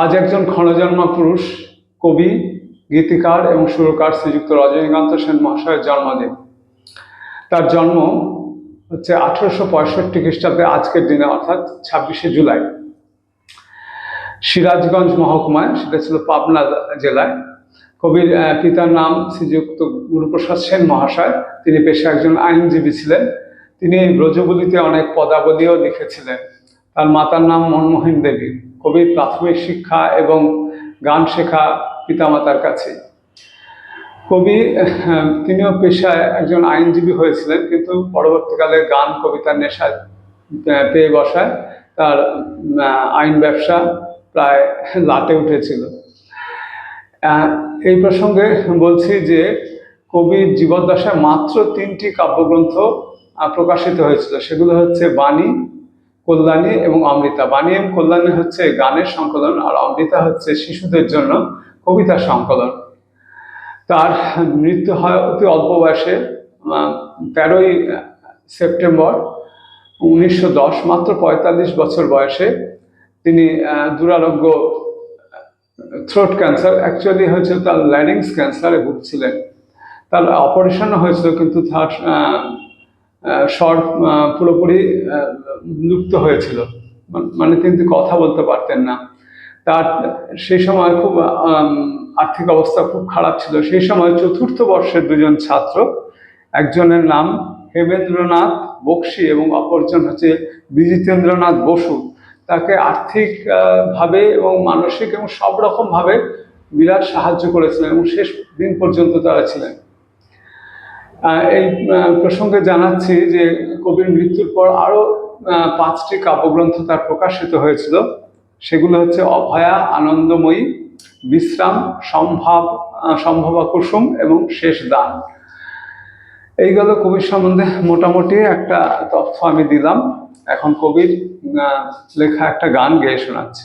আজ একজন ক্ষণজন্মা পুরুষ, কবি, গীতিকার এবং সুরকার শ্রীযুক্ত রজনীকান্ত সেন মহাশয়ের জন্মদিন। তার জন্ম হচ্ছে আঠারোশো পঁয়ষট্টি খ্রিস্টাব্দে আজকের দিনে, অর্থাৎ ছাব্বিশে জুলাই। সিরাজগঞ্জ মহকুমায়, সেটা ছিল পাবনা জেলায়। কবির পিতার নাম শ্রীযুক্ত গুরুপ্রসাদ সেন মহাশয়। তিনি পেশা একজন আইনজীবী ছিলেন। তিনি ব্রজবলিতে অনেক পদাবলীও লিখেছিলেন। তার মাতার নাম মনমোহন দেবী। কবির প্রাথমিক শিক্ষা এবং গান শেখা পিতামাতার কাছে। কবি তিনিও পেশায় একজন আইনজীবী হয়েছিলেন কিন্তু পরবর্তীকালে গান কবিতার আহ, পেয়ে বসায়। তার আইন ব্যবসা প্রায় লাটে উঠেছিল। এই প্রসঙ্গে বলছি যে কবির জীবদ্দশায় মাত্র তিনটি কাব্যগ্রন্থ প্রকাশিত হয়েছিল। সেগুলো হচ্ছে বাণী কল্যাণী এবং অমৃতা। এবং কল্যাণী হচ্ছে গানের সংকলন আর অমৃতা হচ্ছে শিশুদের জন্য কবিতার সংকলন। তার মৃত্যু হয় অতি অল্প বয়সে তেরোই সেপ্টেম্বর উনিশশো দশ, মাত্র পঁয়তাল্লিশ বছর বয়সে তিনি দুরারোগ্য থ্রোট ক্যান্সার অ্যাকচুয়ালি হয়েছিল তার ল্যারিংস ক্যান্সারে ভুগছিলেন। তার অপারেশনও হয়েছিল কিন্তু তার স্বর পুরোপুরি লুপ্ত হয়েছিল। মানে তিনি কথা বলতে পারতেন না। তার সেই সময় খুব আর্থিক অবস্থা খুব খারাপ ছিল। সেই সময় চতুর্থ বর্ষের দুজন ছাত্র একজনের নাম হেমেন্দ্রনাথ বক্সি এবং অপরজন হচ্ছে বিজিতেন্দ্রনাথ বসু। তাকে আর্থিক আহ, ভাবে এবং মানসিক এবং সব রকম ভাবে বিরাট সাহায্য করেছিলেন এবং শেষ দিন পর্যন্ত তারা ছিলেন। এই প্রসঙ্গে জানাচ্ছি যে কবির মৃত্যুর পর আরও পাঁচটি কাব্যগ্রন্থ তার প্রকাশিত হয়েছিল। সেগুলো হচ্ছে অভয়া, আনন্দময়ী, বিশ্রাম, সম্ভাব সম্ভবা কুসুম এবং শেষ দান। এই গেল কবির সম্বন্ধে। মোটামুটি একটা তথ্য আমি দিলাম। এখন কবির লেখা একটা গান গেয়ে শোনাচ্ছি।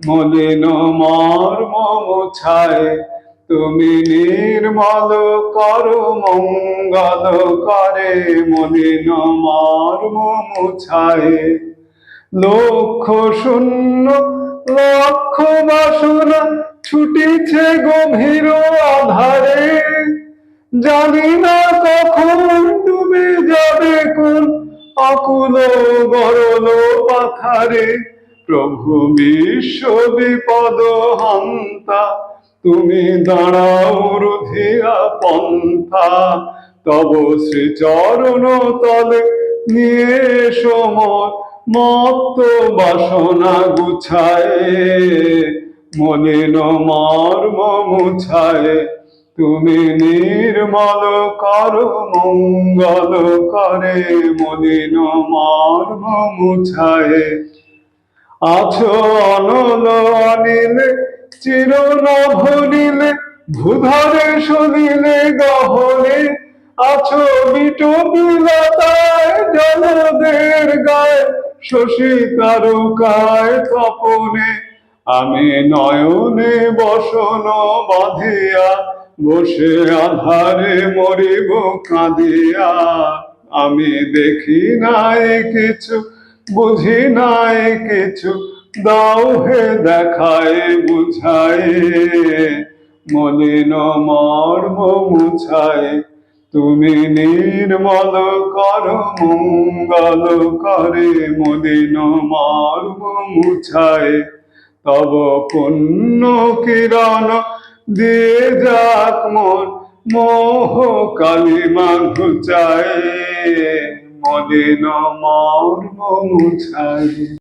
মলিন মর্ম মুছায় তুমি নির্মল কর, মঙ্গল করে। মলিন মর্ম মুছায় লক্ষ শূন্য, লক্ষ বাসনা ছুটিছে গভীর আধারে। জানি না কখন ডুবে যাবে কোন অকুল গরল পাথারে। প্রভু বিশ্ব বিপদ হন্তা, তুমি দাঁড়াও রুধিয়া পন্থা। তব শ্রীচরণ তলে নিয়ে সময় মত্ত বাসনা গুছায়। মলিন মর্ম মুছায়, তুমি নির্মল কর, মঙ্গল করে। মলিন মর্ম মুছায় আছো অনল অনিলে চির নভনিলে ভূধরে সলিলে গহনে, আছো বিটো বিলাতায় জলদের গায়ে, শশী তারকায় তপনে, আমি নয়নে বসন বাঁধিয়া, বসে আধারে মরিব কাঁদিয়া, আমি দেখি নাই কিছু বুঝি নাই কিছু। দাও হে দেখায়, বুঝায়। মলিন মর্ম মুছায়। তুমি নির্মল কর, মঙ্গল করে। মলিন মর্ম মুছায়। তব পুণ্য কিরণ দিয়ে যাক মোর মোহ কালিমা ঘুচায়। মলিন মর্ম মুছায়